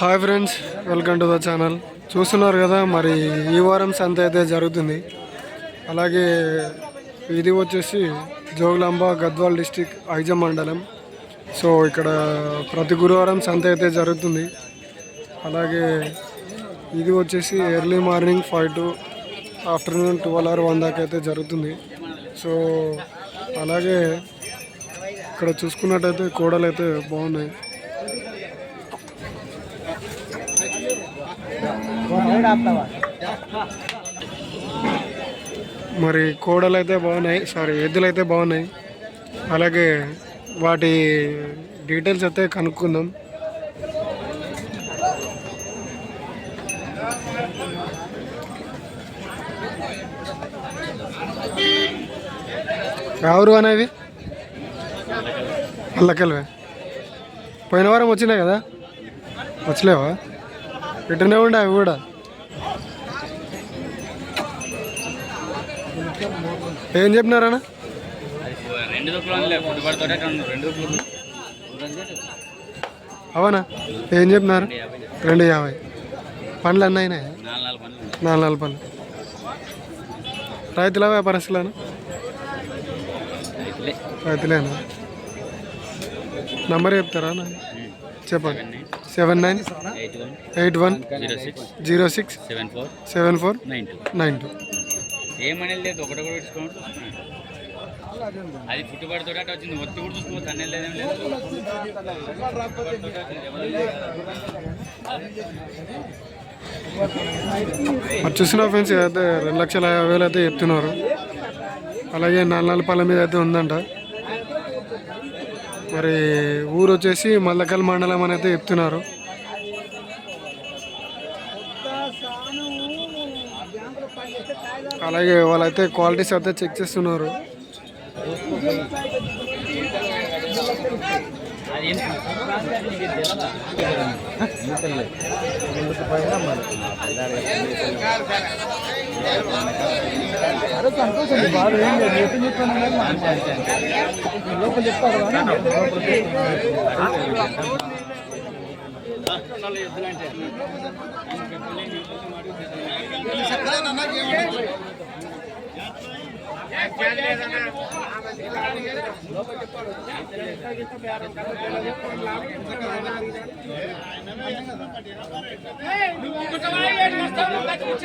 Hi friends welcome to the channel. చూస్తున్నారు కదా మరి ఈ వారం సంత అయితే జరుగుతుంది. అలాగే ఇది వచ్చేసి జోగులాంబ గద్వాల్ డిస్టిక్ ఐజ మండలం. సో ఇక్కడ ప్రతి గురువారం సంత అయితే జరుగుతుంది. అలాగే ఇది వచ్చేసి early morning five to afternoon twelve hour one దాకా అయితే జరుగుతుంది. సో అలాగే ఇక్కడ చూసుకున్నట్టయితే కోడలు అయితే బాగున్నాయి. మరి కోడలు అయితే బాగున్నాయి. సారీ ఎద్దులు అయితే బాగున్నాయి. అలాగే వాటి డీటెయిల్స్ అయితే కనుక్కుందాం. ఎవరు అనేవి అల్లకెళ్ళవే పోయిన వారం వచ్చినాయి కదా? వచ్చలేవా? ఇటునే ఉండే అవి కూడా. ఏం చెప్పినారన్న అవునా? ఏం చెప్పినారు? రెండు యాభై పండ్లు అన్నీ అయినాయి? నాలుగు నాలుగు పండ్లు రైతుల వ్యాపారస్తులేనా రైతులే. రైతులేనా? నంబర్ చెప్తారా అన్న? చెప్పండి. Seven nine eight one zero six zero six seven four seven four nine two. Nine two. ఏమనేది లేదు ఒకటి కూడా పెట్టుకోండి అది పుట్టుబడితోటే అట్ట వచ్చింది ఒత్తి కూడా చూసుకో తన్నే లేదు. మరి చూసిన ఫ్రెండ్స్ అయితే రెండు లక్షల యాభై వేలు అయితే చెప్తున్నారు. అలాగే నాలుగు నాలుగు పళ్ళ మీద అయితే ఉందంట. మరి ఊరు వచ్చేసి మల్లకల్ మండలం అని అయితే చెప్తున్నారు. అలాగే వాళ్ళైతే క్వాలిటీస్ అయితే చెక్ చేస్తున్నారు. అరే సంతోషం బాధ ఏం లేదు ఎప్పుడు చెప్తాను లోపల చెప్తారు ఉండేవాడిని. నువ్వు ఏమి లేని ఏ పైసలు తక్కువ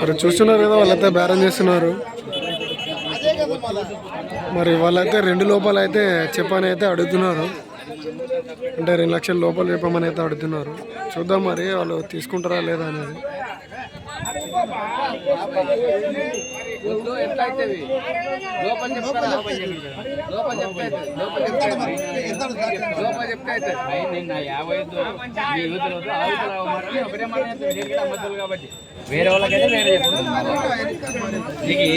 మరి చూస్తున్నారు కదా వాళ్ళైతే బేరం చేస్తున్నారు. మరి వాళ్ళైతే రెండు లోపల అయితే చెప్పని అయితే అడుగుతున్నారు. అంటే రెండు లక్షల లోపల చెప్పమని అయితే అడుగుతున్నారు చూద్దాం మరి వాళ్ళు తీసుకుంటారా లేదా అనేది. వేరే వాళ్ళకైతే వేరే చెప్తాను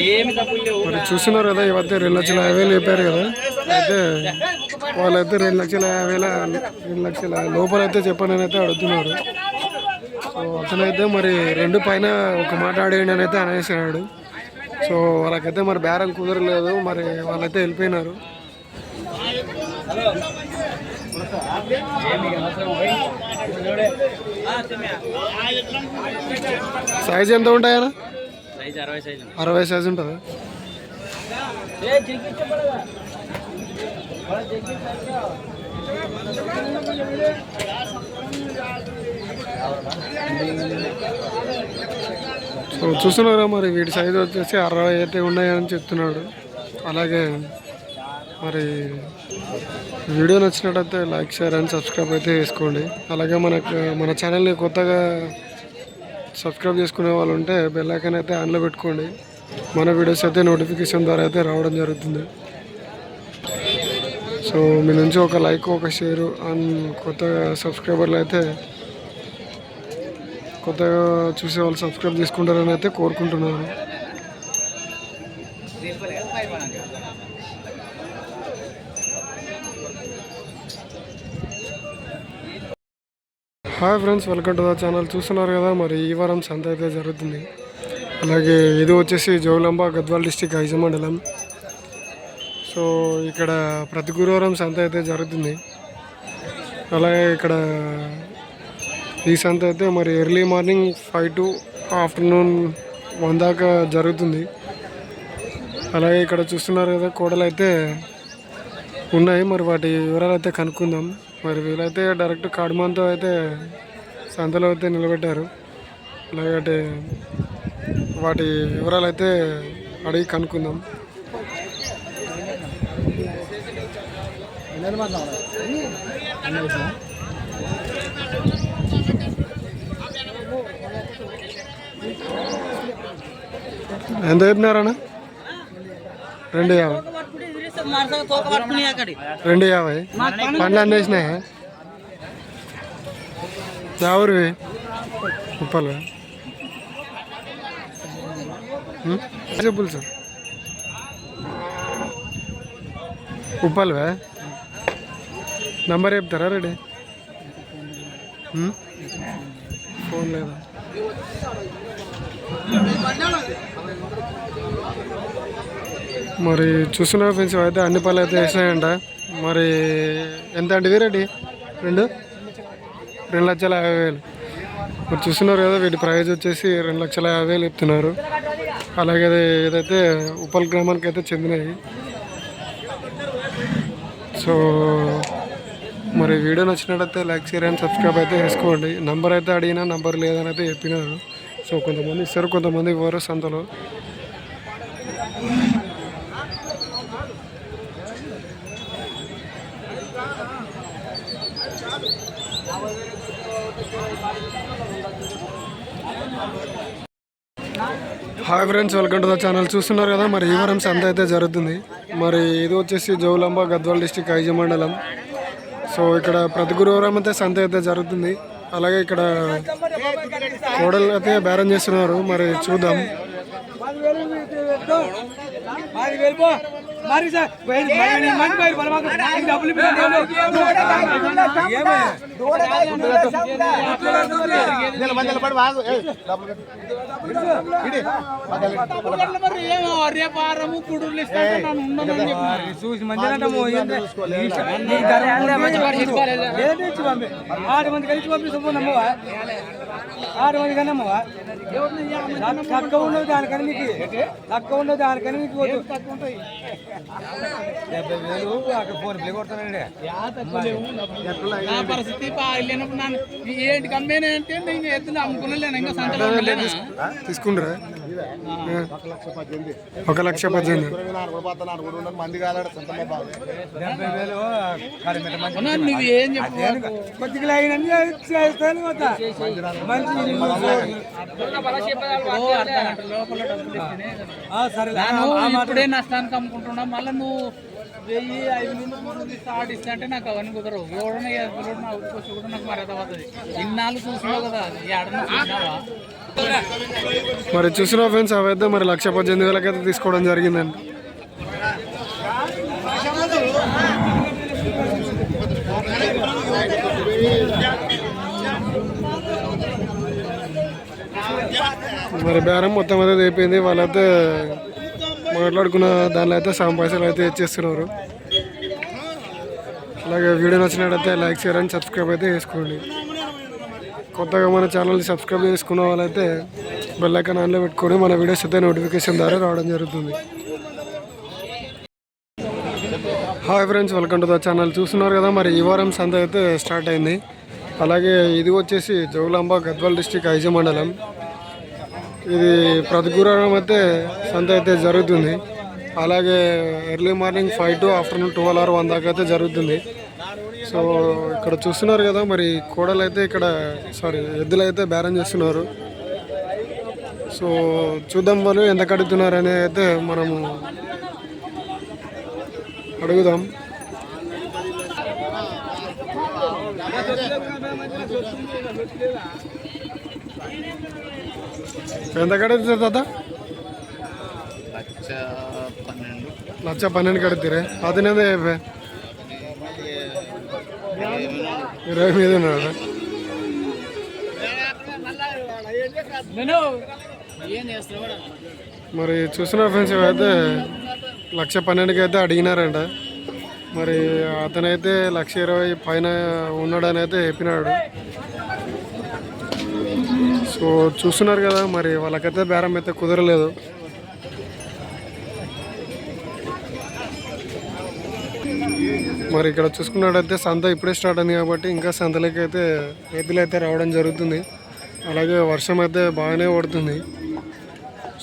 ఏమి తప్పులు చూస్తున్నారు కదా ఇవైతే రెండు లక్షల యాభై వేలు చెప్పారు కదా. అయితే వాళ్ళైతే రెండు లక్షల యాభై వేల రెండు లక్షల లోపల అయితే చెప్పండి అయితే అడుగుతున్నారు. సో అతనైతే మరి రెండు పైన ఒక మాట ఆడేయండి అని అయితే అనేసినాడు సో వాళ్ళకైతే మరి బేరం కుదరలేదు మరి వాళ్ళైతే వెళ్ళిపోయినారు. సైజ్ ఎంత సైజు అరవై సైజ్ ఉంటుందా. సో చూస్తున్నారా మరి వీటి సైజ్ వచ్చేసి అరవై అయితే ఉన్నాయని చెప్తున్నాడు. అలాగే మరి వీడియో నచ్చినట్టయితే లైక్ షేర్ అండ్ సబ్స్క్రైబ్ అయితే చేసుకోండి. అలాగే మనకు మన ఛానల్ని కొత్తగా సబ్స్క్రైబ్ చేసుకునే వాళ్ళు ఉంటే బెల్ ఐకాన్ అయితే ఆన్లో పెట్టుకోండి. మన వీడియోస్ అయితే నోటిఫికేషన్ ద్వారా అయితే రావడం జరుగుతుంది. సో మీ నుంచి ఒక లైక్ ఒక షేర్ అండ్ కొత్త సబ్స్క్రైబర్లు అయితే కొత్తగా చూసే వాళ్ళు సబ్స్క్రైబ్ చేసుకుంటారని అయితే కోరుకుంటున్నాను. Hi friends welcome to the channel చూస్తున్నారు కదా మరి ఈ వారం సంత అయితే జరుగుతుంది. అలాగే ఇది వచ్చేసి జోగులాంబ గద్వాల్ డిస్టిక్ ఐజ మండలం సో ఇక్కడ ప్రతి గురువారం సంత అయితే జరుగుతుంది. అలాగే ఇక్కడ ఈ సంత అయితే మరి early morning five to afternoon one దాకా జరుగుతుంది. అలాగే ఇక్కడ చూస్తున్నారు కదా కోడలు అయితే ఉన్నాయి. మరి వాటి వివరాలు అయితే కనుక్కుందాం. మరి వీళ్ళైతే డైరెక్ట్ కాడుమంతో అయితే సంతలో అయితే నిలబెట్టారు. అలాగే వాటి వివరాలు అయితే అడిగి కనుక్కుందాం. ఎంత చెప్పినారన్న రెండు యాభై. రెండు యాభై. పండ్లు అన్నీ వేసినాయా ఎవరివి ఉప్పలు చెప్పులు సార్? ఉప్పలువే నంబర్ చెప్తారా రెడీ? ఫోన్ లేదా? మరి చూస్తున్న ఫ్రెండ్స్ అయితే అన్ని పళ్ళు అయితే వేసినాయంట మరి ఎంత అండి వీరండి రెండు? రెండు లక్షల యాభై వేలు. మరి చూస్తున్నారు కదా వీటి ప్రైజ్ వచ్చేసి రెండు లక్షల యాభై వేలు చెప్తున్నారు. అలాగే ఏదైతే ఉప్పల్ గ్రామానికి అయితే చెందినాయి సో మరి వీడియో నచ్చినట్టయితే లైక్ షేర్ అండ్ సబ్స్క్రైబ్ అయితే చేసుకోండి. నంబర్ అయితే అడిగినా నంబర్ లేదని అయితే చెప్పినారు. సో కొంతమంది ఇస్తారు కొంతమంది ఇవ్వరు సంతలో. Hi friends welcome to the channel చూస్తున్నారు కదా మరి ఈవరం సంత అయితే జరుగుతుంది. మరి ఇది వచ్చేసి జోగులాంబ గద్వాల్ డిస్టిక్ ఐజ మండలం. సో ఇక్కడ ప్రతి గురువారం అయితే సంత అయితే జరుగుతుంది. అలాగే ఇక్కడ కోడలు అయితే బేరం చేస్తున్నారు. మరి చూద్దాం. మరి సార్ మంచి బయట బలమాకు డబ్బులు చూసి మంచిగా ఆరు మంది కలిసి పంపిస్తామమ్మా ఆరు మంది కన్నా అమ్మవా? తక్కువ ఉండదు దానికని మీకు తక్కువ ఉండదు దానికని మీకు. డెబ్బై వేలు అక్కడ ఫోన్ ప్లే కొడతానండి నా పరిస్థితి బాగలేనప్పుడు నన్ను ఏంటి కంపెనీ అంటే నేను ఎద్దులు అమ్ముకునలేను ఇంకా సంతలో తీసుకుంటారా ఒక లక్ష పద్దెనిమిది. ఆ, సరే ఇప్పుడే నష్టానికి అమ్ముకుంటున్నా. మళ్ళీ నువ్వు వెయ్యి ఐదు నుండి స్టార్ట్ ఇస్తే అంటే నాకు అవన్నీ కుదరవు. ఎవడన్నా ఎదురు నా ఉట్టుకొచ్చి కూడా నాకు మర్యాద పడుతుంది ఇన్నాళ్ళు చూసినావు కదా ఎడన చూసినావా? మరి చూసిన ఫ్రెండ్స్ అవైతే మరి లక్ష పద్దెనిమిది వేలకైతే తీసుకోవడం జరిగిందండి. మరి బేరం మొత్తం అయితే అయిపోయింది. వాళ్ళైతే మాట్లాడుకున్న దానిలో అయితే సగం పైసలు అయితే ఇచ్చేస్తున్నారు. అలాగే వీడియో నచ్చినట్టయితే లైక్ షేర్ అండ్ సబ్స్క్రైబ్ అయితే చేసుకోండి. కొత్తగా మన ఛానల్ని సబ్స్క్రైబ్ చేసుకున్న వాళ్ళైతే బెల్ ఆన్లో పెట్టుకొని మన వీడియోస్ అయితే నోటిఫికేషన్ ద్వారా రావడం జరుగుతుంది. Hi friends welcome to the channel. చూస్తున్నారు కదా మరి ఈ వారం సంత అయితే స్టార్ట్ అయింది. అలాగే ఇది వచ్చేసి జోగులాంబ గద్వాల్ డిస్టిక్ ఐజ మండలం. ఇది ప్రతి గురువారం అయితే సంత అయితే జరుగుతుంది. అలాగే early morning five to afternoon twelve hour one దాకా అయితే జరుగుతుంది. సో ఇక్కడ చూస్తున్నారు కదా మరి కోడలు అయితే ఇక్కడ సారీ ఎద్దులు అయితే బేరం చేస్తున్నారు. సో చూద్దాం వాళ్ళు ఎంత కడుగుతున్నారు అనేది అయితే మనము అడుగుదాం. ఎంత కడుగుతుంది తాత? లక్ష పన్నెండు. కడుగుతారే అతనేది అయిపోయి ఇరవై మీద ఉన్నాడు మరి చూసిన ఫ్రెండ్స్ ఇవైతే లక్ష పన్నెండుకి అయితే అడిగినారంట మరి అతనైతే లక్ష ఇరవై పైన ఉన్నాడని అయితే చెప్పినాడు. సో చూస్తున్నారు కదా మరి వాళ్ళకైతే బేరం అయితే కుదరలేదు. మరి ఇక్కడ చూసుకున్నట్టయితే సంత ఇప్పుడే స్టార్ట్ అయింది కాబట్టి ఇంకా సంతలోకి అయితే రైతులు అయితే రావడం జరుగుతుంది. అలాగే వర్షం అయితే బాగానే పడుతుంది.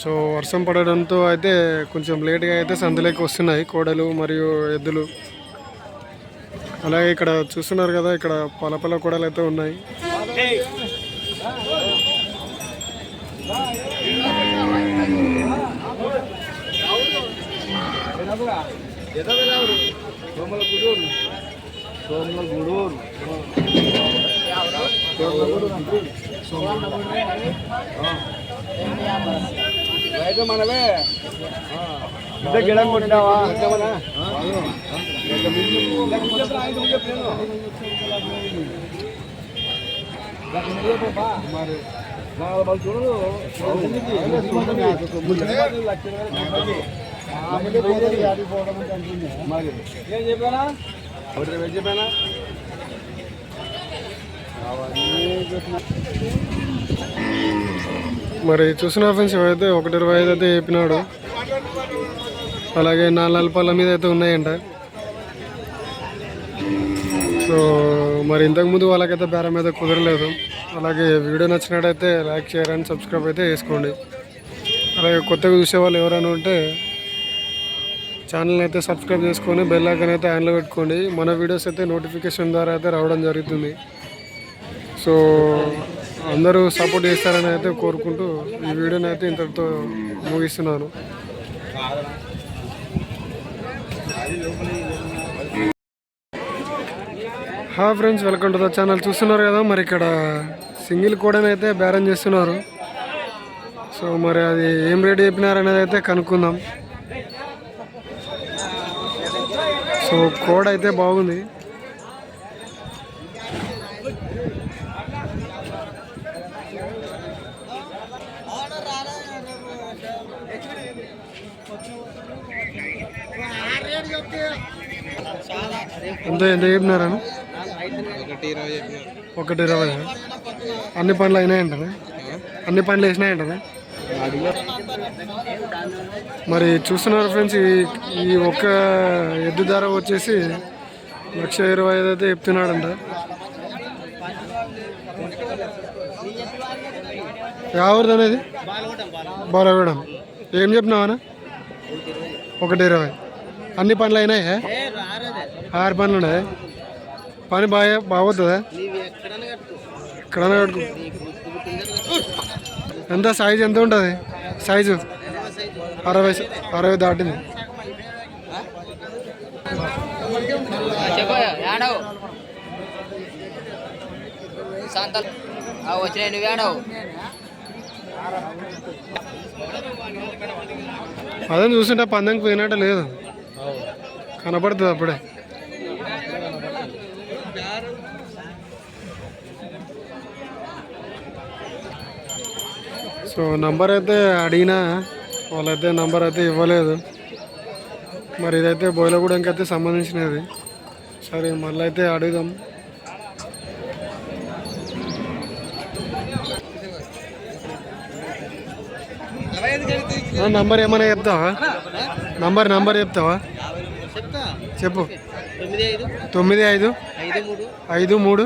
సో వర్షం పడడంతో అయితే కొంచెం లేట్గా అయితే సంతలోకి వస్తున్నాయి కోడలు మరియు ఎద్దులు. అలాగే ఇక్కడ చూస్తున్నారు కదా ఇక్కడ పలపల కోడలు అయితే ఉన్నాయి. అయితే మనమే ఇంత గిడం కొట్టినావా మరి చూడు మరి ఏం చెప్పానా మరి చూసిన ఫ్రెండ్స్ ఇవైతే ఒకటి ఇరవై ఐదు అయితే చెప్పినాడు. అలాగే నాలుగు నలపాల మీద అయితే ఉన్నాయంట. సో మరి ఇంతకుముందు వాళ్ళకైతే బేరం అయితే కుదరలేదు. అలాగే వీడియో నచ్చినట్టయితే లైక్ షేర్ అండ్ సబ్స్క్రైబ్ అయితే చేసుకోండి. అలాగే కొత్తగా చూసేవాళ్ళు ఎవరైనా ఉంటే ఛానల్ అయితే సబ్స్క్రైబ్ చేసుకొని బెల్ ఐకన్ అయితే ఆన్లో పెట్టుకోండి. మన వీడియోస్ అయితే నోటిఫికేషన్ ద్వారా అయితే రావడం జరుగుతుంది. సో అందరూ సపోర్ట్ చేస్తారని అయితే కోరుకుంటూ ఈ వీడియోని అయితే ఇంతటితో ముగిస్తున్నాను. హా friends welcome to the channel చూస్తున్నారు కదా మరి ఇక్కడ సింగిల్ కోడని అయితే బేరం చేస్తున్నారు. సో మరి అది ఏం రేట్ చెప్పినారనేది అయితే కనుక్కుందాం. సో కోడ్ అయితే బాగుంది. ఎంత ఎంత చెప్పినారను ఒకటి ఇరవై. అన్ని పనులు అయినాయంటారా అన్ని పనులు వేసినాయంటారా మరి చూస్తున్నారు ఫ్రెండ్స్ ఈ ఈ ఒక్క ఎద్దు ధర వచ్చేసి లక్ష ఇరవై ఐదు అయితే చెప్తున్నాడంట. ఎవరిది అనేది బాలగూడెం. ఏం చెప్పినావనా ఒకటి ఇరవై. అన్ని పనులు అయినాయా? ఆరు పనులు ఉన్నాయి? పని బాగా బాగుతుందా ఎక్కడన్నా కట్టుకో. ఎంత సైజు ఎంత ఉంటుంది? సైజు అరవై అరవై దాటింది. శాంతలు వచ్చినాయి నువ్వు అదే చూస్తుంటే పందెంకి పోయినట్టు లేదు. కనపడుతుంది అప్పుడే. సో నంబర్ అయితే అడిగినా వాళ్ళైతే నంబర్ అయితే ఇవ్వలేదు. మరి ఇదైతే బోయిలగూడెంకి అయితే సంబంధించినది. సరే మళ్ళీ అయితే అడుగుదాం. ఆ, నంబర్ ఏమైనా చెప్తావా? నంబర్ నంబర్ చెప్తావా? చెప్పు. తొమ్మిది ఐదు ఐదు మూడు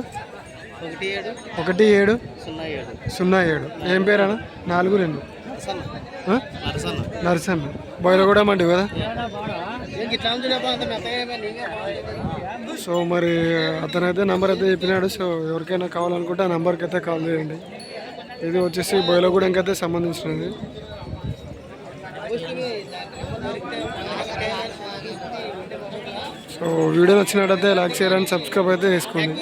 ఒకటి ఏడు సున్నా ఏడు. సున్నా ఏడు. ఏం పేరు అన్న? నాలుగు రెండు. నరసన్న. బయలుగూడెం అంటివి కదా? సో మరి అతనైతే నంబర్ అయితే చెప్పినాడు. సో ఎవరికైనా కావాలనుకుంటే ఆ నంబర్కి అయితే కాల్ చేయండి. ఇది వచ్చేసి బయలుగూడెంకి అయితే సంబంధించినది. సో వీడియో నచ్చినట్టయితే లైక్ అండ్ సబ్స్క్రైబ్ అయితే చేసుకోండి.